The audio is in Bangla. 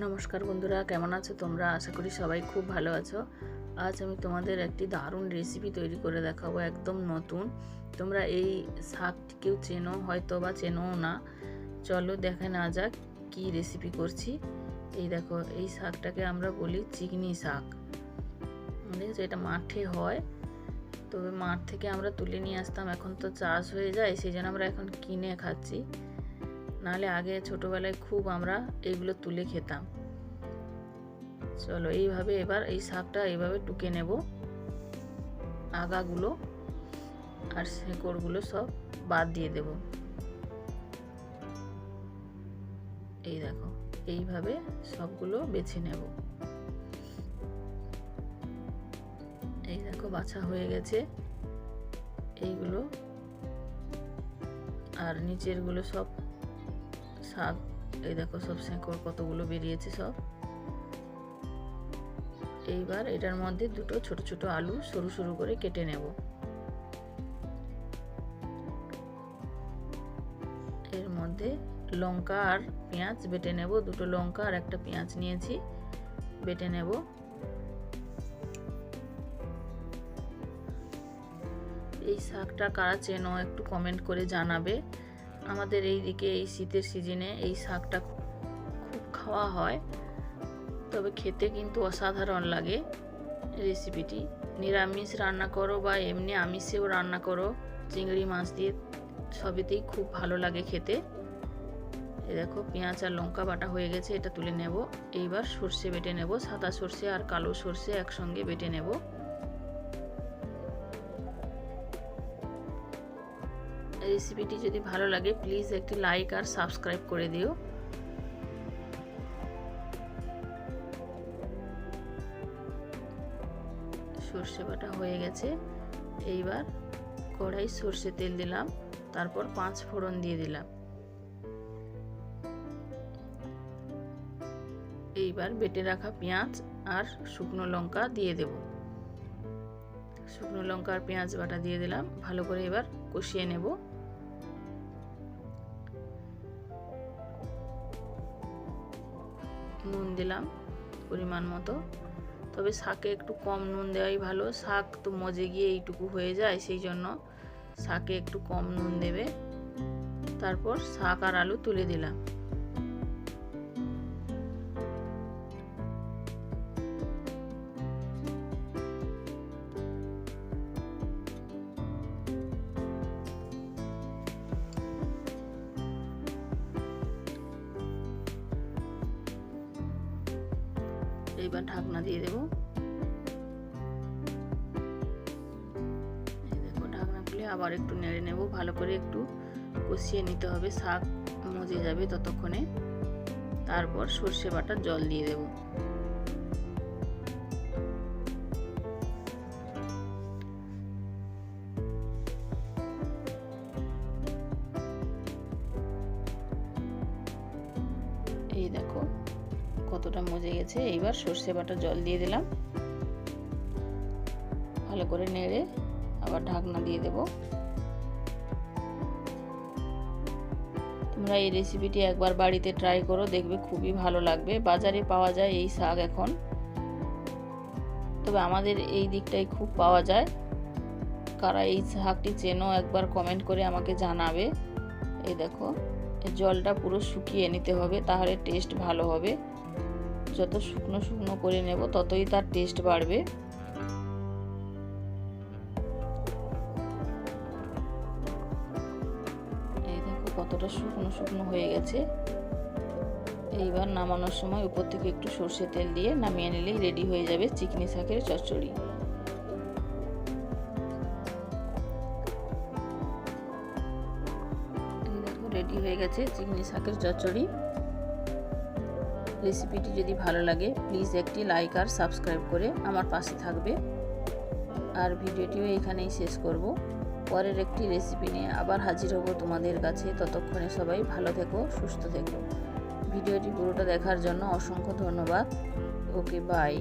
নমস্কার বন্ধুরা, কেমন আছো তোমরা? আশা করি সবাই খুব ভালো আছো। আজ আমি তোমাদের একটি দারুণ রেসিপি তৈরি করে দেখাবো একদম নতুন। তোমরা এই শাকটি কেউ চেনো হয়তো বা চেনো না। চলো দেখে না যাক কি রেসিপি করছি। এই দেখো, এই শাকটাকে আমরা বলি চিকনি শাক। দেখেছ এটা মাঠে হয়। তবে মাঠ থেকে আমরা তুলে নিয়ে আসতাম, এখন তো চাষ হয়ে যায়, সেই জন্য আমরা এখন কিনে খাচ্ছি। নাহলে আগে ছোটোবেলায় খুব আমরা এইগুলো তুলে খেতাম। চলো, এইভাবে এবার এই শাকটা এইভাবে টুকে নেব। আগাগুলো আর শেকড়গুলো সব বাদ দিয়ে দেব। এই দেখো, এইভাবে সবগুলো বেছে নেব। এই দেখো, বাছা হয়ে গেছে। এইগুলো আর নিচেরগুলো সব শাক এই দেখো সব শেঁকড় কতগুলো বেরিয়েছে সব। এইবার এটার মধ্যে দুটো ছোট ছোট আলু সরু সরু করে কেটে নেব। এর মধ্যে লঙ্কা আর পেঁয়াজ বেটে নেব। দুটো লঙ্কা আর একটা পেঁয়াজ নিয়েছি, বেটে নেব। এই শাকটা কারা চেনো একটু কমেন্ট করে জানাবে। আমাদের এই দিকে এই শীতের সিজনে এই শাকটা খুব খাওয়া হয়। তবে খেতে কিন্তু অসাধারণ লাগে রেসিপিটি। নিরামিষ রান্না করো বা এমনি আমিষেও রান্না করো, চিংড়ি মাছ দিয়ে সবেতেই খুব ভালো লাগে খেতে। এই দেখো পেঁয়াজ আর লঙ্কা বাটা হয়ে গেছে, এটা তুলে নেব। এইবার সর্ষে বেটে নেব, সাদা সর্ষে আর কালো সর্ষে একসঙ্গে বেটে নেব। রেসিপিটি যদি ভালো লাগে প্লিজ একটি লাইক আর সাবস্ক্রাইব করে দিও। সর্ষে বাটা হয়ে গেছে। এইবার কড়াই সর্ষে তেল দিলাম, তারপর পাঁচ ফোড়ন দিয়ে দিলাম। এইবার বেটে রাখা পেঁয়াজ আর শুকনো লঙ্কা দিয়ে দেব। শুকনো লঙ্কা আর পেঁয়াজ বাটা দিয়ে দিলাম, ভালো করে এবার কষিয়ে নেব। নুন দিলাম পরিমাণ মতো। তবে শাকে একটু কম নুন দেওয়াই ভালো। শাক তো মজে গিয়ে এইটুকু হয়ে যায়, সেই জন্য শাকে একটু কম নুন দেবে। তারপর শাক আর আলু তুলে দিলাম। এইবার ঢাকনা দিয়ে দেব। দেখো, ঢাকনা খুলে আবার একটু নেড়ে নেব। ভালো করে একটু কষিয়ে নিতে হবে, শাক মজে যাবে ততক্ষণে। তারপর সর্ষে বাটার জল দিয়ে দেব। এই দেখো কতটা মজে গেছে। এইবার সর্ষে বাটা জল দিয়ে দিলাম। ভালো করে নেড়ে আবার ঢাকনা দিয়ে দেব। তোমরা এই রেসিপিটি একবার বাড়িতে ট্রাই করো, দেখবে খুবই ভালো লাগবে। বাজারে পাওয়া যায় এই শাক এখন। তবে আমাদের এই দিকটাই খুব পাওয়া যায়। কারা এই শাকটি চেনো, একবার কমেন্ট করে আমাকে জানাবে। এই দেখো জলটা পুরো শুকিয়ে নিতে হবে, তাহলে টেস্ট ভালো হবে। যত শুকনো শুকনো করে নেব, ততই তার টেস্ট বাড়বে। এই দেখো কতটা শুকনো শুকনো হয়ে গেছে। এইবার নামানোর সময় উপর থেকে একটু সর্ষে তেল দিয়ে নামিয়ে নিলেই রেডি হয়ে যাবে চিকনি শাকের চচ্চড়ি। রেডি হয়ে গেছে চিকনি শাকের চচ্চড়ি। রেসিপিটি যদি ভালো লাগে প্লিজ একটি লাইক আর সাবস্ক্রাইব করে আমার পাশে থাকবে। আর ভিডিওটিও এখানেই শেষ করব। পরের একটি রেসিপি নিয়ে আবার হাজির হব তোমাদের কাছে। ততক্ষণে সবাই ভালো থেকো, সুস্থ থেকো। ভিডিওটি পুরোটা দেখার জন্য অসংখ্য ধন্যবাদ। Okay bye